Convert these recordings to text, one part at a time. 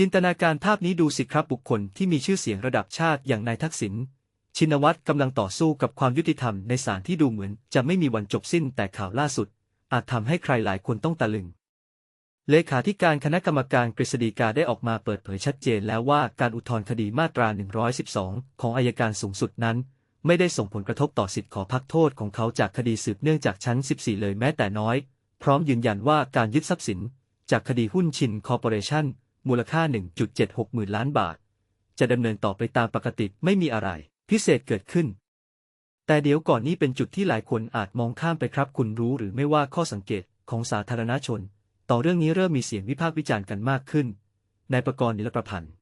จินตนาการภาพนี้ดูสิครับบุคคลที่มีชื่อเสียงระดับชาติอย่างนายทักษิณชินวัตรกำลังต่อสู้กับความยุติธรรมในศาลที่ดูเหมือนจะไม่มีวันจบสิ้นแต่ข่าวล่าสุด อาจทำให้ใครหลายคนต้องตะลึง เลขาธิการคณะกรรมการกฤษฎีกาได้ออกมาเปิดเผยชัดเจนแล้วว่าการอุทธรณ์คดีมาตรา 112 ของอายการสูงสุดนั้น ไม่ได้ส่งผลกระทบต่อสิทธิขอพักโทษของเขาจากคดีสืบเนื่องจากชั้น 14 เลยแม้แต่น้อย พร้อมยืนยันว่าการยึดทรัพย์สิน จากคดีหุ้นชินคอร์ปอเรชั่น มูลค่า 1.76 หมื่นล้านบาท จะดำเนินต่อไปตามปกติไม่มีอะไร พิเศษเกิดขึ้น แต่เดี๋ยวก่อนนี้เป็นจุดที่หลายคนอาจมองข้ามไปครับ คุณรู้หรือไม่ว่าข้อสังเกตของสาธารณชน ต่อเรื่องนี้เริ่มมีเสียงวิพากษ์วิจารณ์กันมากขึ้นนายประกรณ์นิรประพันธ์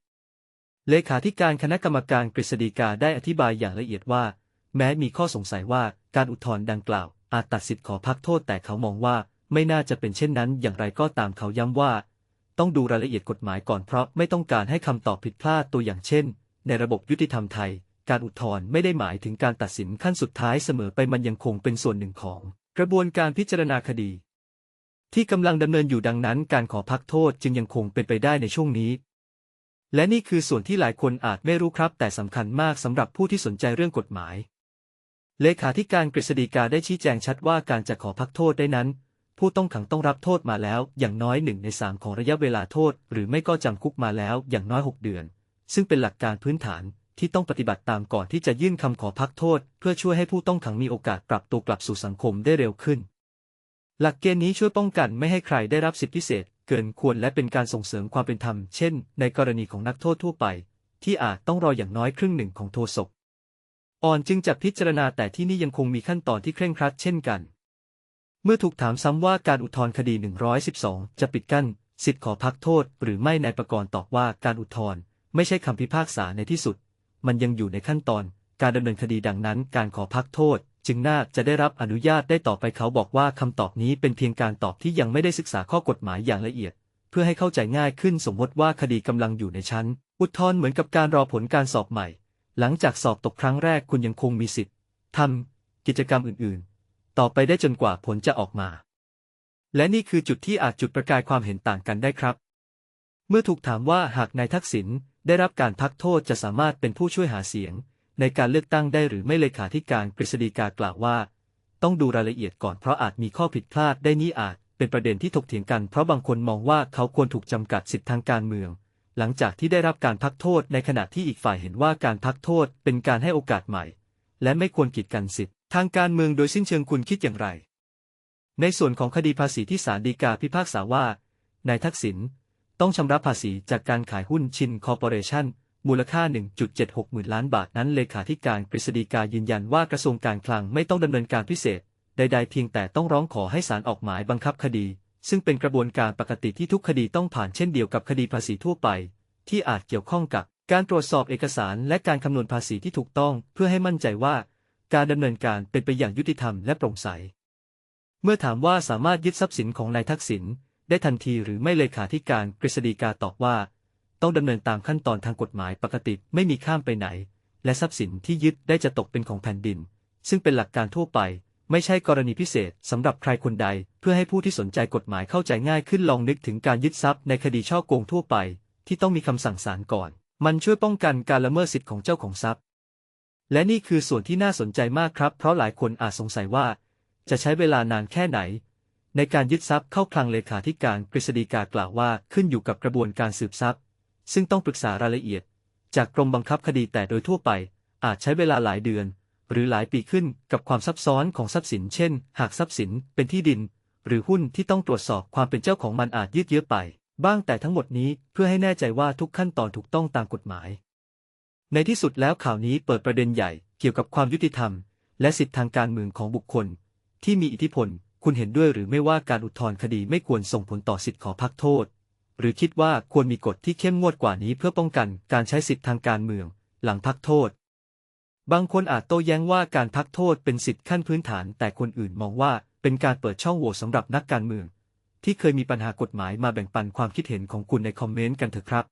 เลขาธิการคณะกรรมการกฤษฎีกาได้อธิบายอย่างละเอียดว่า แม้มีข้อสงสัยว่าการอุทธรณ์ดังกล่าว อาจตัดสิทธิ์ขอพักโทษแต่เขามองว่าไม่น่าจะเป็นเช่นนั้น อย่างไรก็ตามเขาย้ำว่า ต้องดูรายละเอียดกฎหมายก่อนเพราะไม่ต้องการให้คำตอบผิดพลาดตัวอย่างเช่น ในระบบยุติธรรมไทย การอุทธรณ์ไม่ได้หมายถึงการตัดสินขั้นสุดท้ายเสมอไปมันยังคงเป็นส่วนหนึ่งของ กระบวนการพิจารณาคดี ที่กำลังดำเนินอยู่ดังนั้น การขอพักโทษจึงยังคงเป็นไปได้ในช่วงนี้ และนี่คือส่วนที่หลายคนอาจไม่รู้ครับ แต่สำคัญมากสำหรับผู้ที่สนใจเรื่องกฎหมายเลขาธิการกฤษฎีกาได้ชี้แจงชัดว่าการจะขอพักโทษได้นั้น ผู้ต้องขังต้องรับโทษมาแล้วอย่างน้อยหนึ่งในสามของระยะเวลาโทษ หรือไม่ก็จำคุกมาแล้วอย่างน้อย 6 เดือน ซึ่งเป็นหลักการพื้นฐานที่ต้องปฏิบัติตามก่อนที่จะยื่นคำขอพักโทษ เพื่อช่วยให้ผู้ต้องขังมีโอกาสปรับตัวกลับสู่สังคมได้เร็วขึ้น หลักเกณฑ์นี้ช่วยป้องกันไม่ให้ใครได้รับสิทธิพิเศษ เกินควรและเป็นการส่งเสริมความเป็นธรรม เช่น ในกรณีของนักโทษทั่วไป ที่อาจต้องรออย่างน้อยครึ่งหนึ่งของโทษศกอ่อนจึงจะพิจารณาแต่ที่นี่ยังคงมีขั้นตอนที่เคร่งครัดเช่นกัน เมื่อถูกถามซ้ำว่าการอุทธรณ์คดี 112 จะปิดกั้น สิทธิขอพักโทษ หรือไม่นายประกรณ์ตอบว่าการอุทธรณ์ไม่ใช่คำพิพากษาในที่สุด มันยังอยู่ในขั้นตอน การดำเนินคดีดังนั้น การขอพักโทษ จึงน่าจะได้รับอนุญาตได้ต่อไปเขาบอกว่าคำตอบนี้เป็นเพียงการตอบที่ยังไม่ได้ศึกษาข้อกฎหมายอย่างละเอียด เพื่อให้เข้าใจง่ายขึ้นสมมติว่าคดีกำลังอยู่ในชั้น อุทธรณ์เหมือนกับการรอผลการสอบใหม่ หลังจากสอบตกครั้งแรกคุณยังคงมีสิทธิ์ทำกิจกรรมอื่นๆ ต่อไปได้จนกว่าผลจะออกมา และนี่คือจุดที่อาจจุดประกายความเห็นต่างกันได้ครับ เมื่อถูกถามว่าหากนายทักษิณได้รับการพักโทษจะสามารถเป็นผู้ช่วยหาเสียง ในการเลือกตั้งได้หรือไม่เลขาธิการกฤษฎีกากล่าวว่า ต้องดูรายละเอียดก่อนเพราะอาจมีข้อผิดพลาดได้นี่อาจเป็นประเด็นที่ถกเถียงกันเพราะบางคนมองว่าเขาควรถูกจำกัดสิทธิทางการเมือง หลังจากที่ได้รับการพักโทษในขณะที่อีกฝ่ายเห็นว่าการพักโทษเป็นการให้โอกาสใหม่ และไม่ควรกีดกันสิทธิ ทางการเมืองโดยสิ้นเชิงคุณคิดอย่างไร ในส่วนของคดีภาษีที่ศาลฎีกาพิพากษาว่านายทักษิณต้องชำระภาษีจากการขายหุ้นชินคอร์ปอเรชั่นมูลค่า 1.76 หมื่นล้านบาทนั้นเลขาธิการกฤษฎีกายืนยันว่ากระทรวงการคลังไม่ต้องดำเนินการพิเศษ ใดๆเพียงแต่ต้องร้องขอให้ศาลออกหมายบังคับคดี ซึ่งเป็นกระบวนการปกติที่ทุกคดีต้องผ่านเช่นเดียวกับคดีภาษีทั่วไป ที่อาจเกี่ยวข้องกับการตรวจสอบเอกสารและการคำนวณภาษีที่ถูกต้องเพื่อให้มั่นใจว่า การดำเนินการเป็นไปอย่างยุติธรรมและโปร่งใส เมื่อถามว่าสามารถยึดทรัพย์สินของนายทักษิณได้ทันทีหรือไม่เลขาธิการกฤษฎีกาตอบว่า ต้องดำเนินตามขั้นตอนทางกฎหมายปกติไม่มีข้ามไปไหน และทรัพย์สินที่ยึดได้จะตกเป็นของแผ่นดิน ซึ่งเป็นหลักการทั่วไป ไม่ใช่กรณีพิเศษสำหรับใครคนใด เพื่อให้ผู้ที่สนใจกฎหมายเข้าใจง่ายขึ้นลองนึกถึงการยึดทรัพย์ในคดีช่อโกงทั่วไป ที่ต้องมีคำสั่งศาลก่อน มันช่วยป้องกันการละเมิดสิทธิของเจ้าของทรัพย์ และนี่คือส่วนที่น่าสนใจมากครับ เพราะหลายคนอาจสงสัยว่า จะใช้เวลานานแค่ไหน ในการยึดทรัพย์เข้าคลังเลขาธิการกฤษฎีกากล่าวว่าขึ้นอยู่กับกระบวนการสืบทรัพย์ ซึ่งต้องปรึกษารายละเอียด จากกรมบังคับคดีแต่โดยทั่วไป อาจใช้เวลาหลายเดือน หรือหลายปีขึ้นกับความซับซ้อนของทรัพย์สิน เช่น หากทรัพย์สินเป็นที่ดิน หรือหุ้นที่ต้องตรวจสอบความเป็นเจ้าของมันอาจยืดเยื้อไป บ้างแต่ทั้งหมดนี้เพื่อให้แน่ใจว่าทุกขั้นตอนถูกต้องตามกฎหมาย ในที่สุดแล้วข่าวนี้เปิดประเด็นใหญ่เกี่ยวกับความยุติธรรม และสิทธิทางการเมืองของบุคคล ที่มีอิทธิพล คุณเห็นด้วยหรือไม่ว่าการอุทธรณ์คดีไม่ควรส่งผลต่อสิทธิขอพักโทษ หรือคิดว่าควรมีกฎที่เข้มงวดกว่านี้เพื่อป้องกันการใช้สิทธิทางการเมือง หลังพักโทษ บางคนอาจโต้แย้งว่าการพักโทษเป็นสิทธิขั้นพื้นฐาน แต่คนอื่นมองว่าเป็นการเปิดช่องโหว่สำหรับนักการเมือง ที่เคยมีปัญหากฎหมายมาแบ่งปันความคิดเห็นของคุณในคอมเมนต์กันเถอะครับ